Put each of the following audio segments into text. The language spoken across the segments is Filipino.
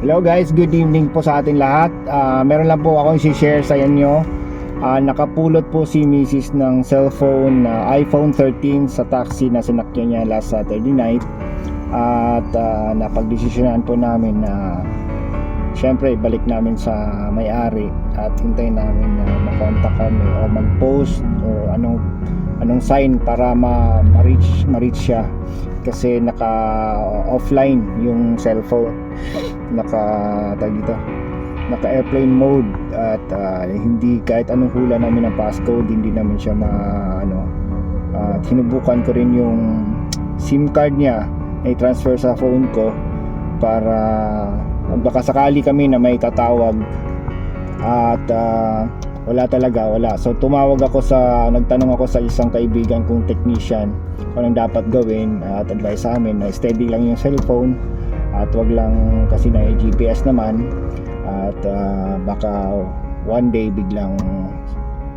Hello guys, good evening po sa atin lahat. Ah, meron lang po akong i-share sa inyo. Ah, nakapulot po si Mrs. ng cellphone na iPhone 13 sa taxi na sinakyan niya last Saturday night. At uh, napagdesisyonan po namin na syempre ibalik namin sa may-ari at hintayin namin na makontak kami o mag-post or anong anong sign para ma- ma-reach ma-reach siya kasi naka offline yung cellphone naka tag dito naka airplane mode at ah, hindi kahit anong hula namin ng passcode hindi namin siya ma ano at hinubukan ko rin yung SIM card niya ay transfer sa phone ko para baka sakali kami na may tatawag at ah, wala talaga wala. So tumawag ako sa nagtanong ako sa isang kaibigan kong technician kung anong dapat gawin at advice sa amin na steady lang yung cellphone at wag lang kasi na GPS naman. At ah, baka one day biglang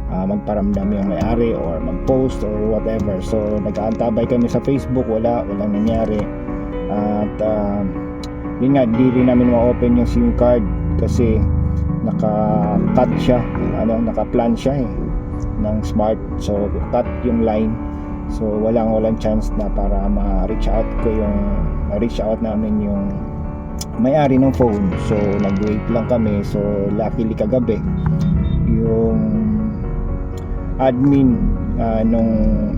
ah, magparamdam yung may-ari or mag-post or whatever. So nag-aantabay kami sa Facebook. Wala walang nangyari. At ah, yun nga hindi rin namin ma-open yung SIM card kasi naka-cut siya. Ano naka-plan siya eh ng smart. So cut yung line so walang walang chance na para ma-reach out ko yung ma-reach out namin yung may-ari ng phone. So nag-wait lang kami. So luckily kagabi yung admin ah, nung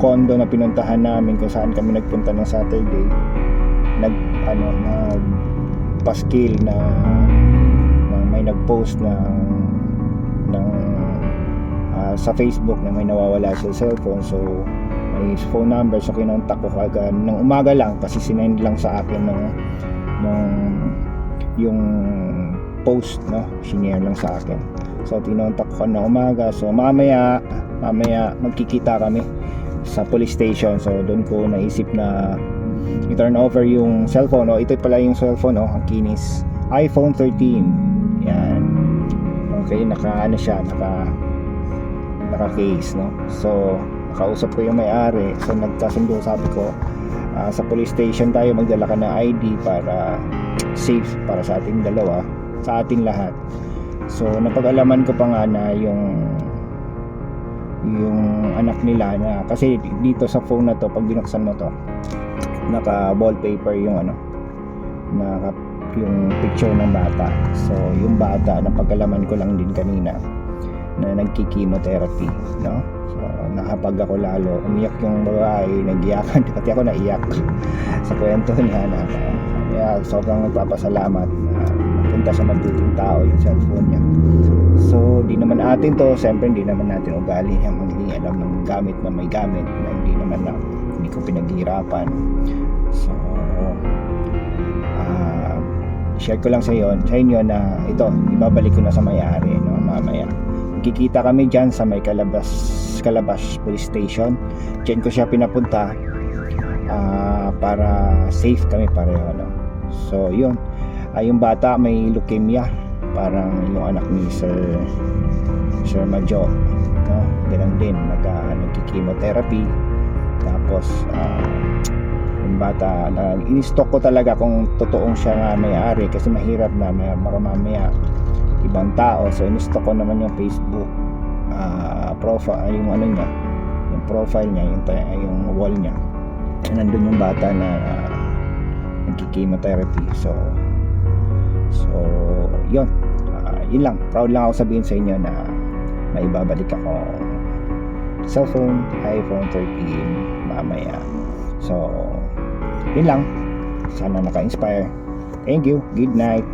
condo na pinuntahan namin kung saan kami nagpunta ng Saturday nag ano nag paskil na, na may nag-post ng ng ah, sa Facebook na may nawawala sa cellphone. So may phone number so kinontak ko kagad nung umaga lang kasi sinend lang sa akin nung nung yung post no? Sinare lang sa akin. So tinontak ko na umaga. So mamaya mamaya magkikita kami sa police station. So doon ko naisip na i-turn over yung cellphone. Oh ito pala yung cellphone oh ang kinis. iPhone 13 yan. Okay naka ano siya naka naka case no? So nakausap ko yung may-ari. So nagkasundo sabi ko ah, sa police station tayo magdala ka ng ID para safe para sa ating dalawa sa ating lahat. So napag-alaman ko pa nga na yung yung anak nila na kasi dito sa phone na to pag binuksan mo to naka wallpaper yung ano naka yung picture ng bata. So yung bata napag-alaman ko lang din kanina na nagki-chemotherapy no so nakapag ako lalo. Umiyak yung babae nagiyakan. Pati ako naiyak sa kwento niya na kaya sobrang nagpapasalamat na napunta sa mabuting tao yung cellphone niya. So di naman atin to. Siyempre hindi naman natin ugali niya magiging alam ng gamit na may gamit na hindi naman na hindi ko pinaghihirapan. So ah, share ko lang sa iyo sa inyo na ito ibabalik ko na sa may-ari no mamaya kikita kami dyan sa may Calabas Calabas Police Station dyan ko siya pinapunta ah, para safe kami pareho no? so yun Ah, yung bata may leukemia parang yung anak ni Sir Sir Majo no? ganun din nag, uh, nagki-chemotherapy tapos ah, yung bata na in-stock ko talaga kung totoong siya nga may-ari kasi mahirap na may baka mamaya ibang tao. So in-stock ko naman yung Facebook ah, profile yung ano niya yung profile niya yung, yung wall niya. Nandun yung bata na uh, nagki-chemotherapy. So so yun. Ah, yun lang. Proud lang ako sabihin sa inyo na maibabalik ako cellphone iPhone 13 mamaya. So yun lang. Sana naka-inspire. Thank you. Good night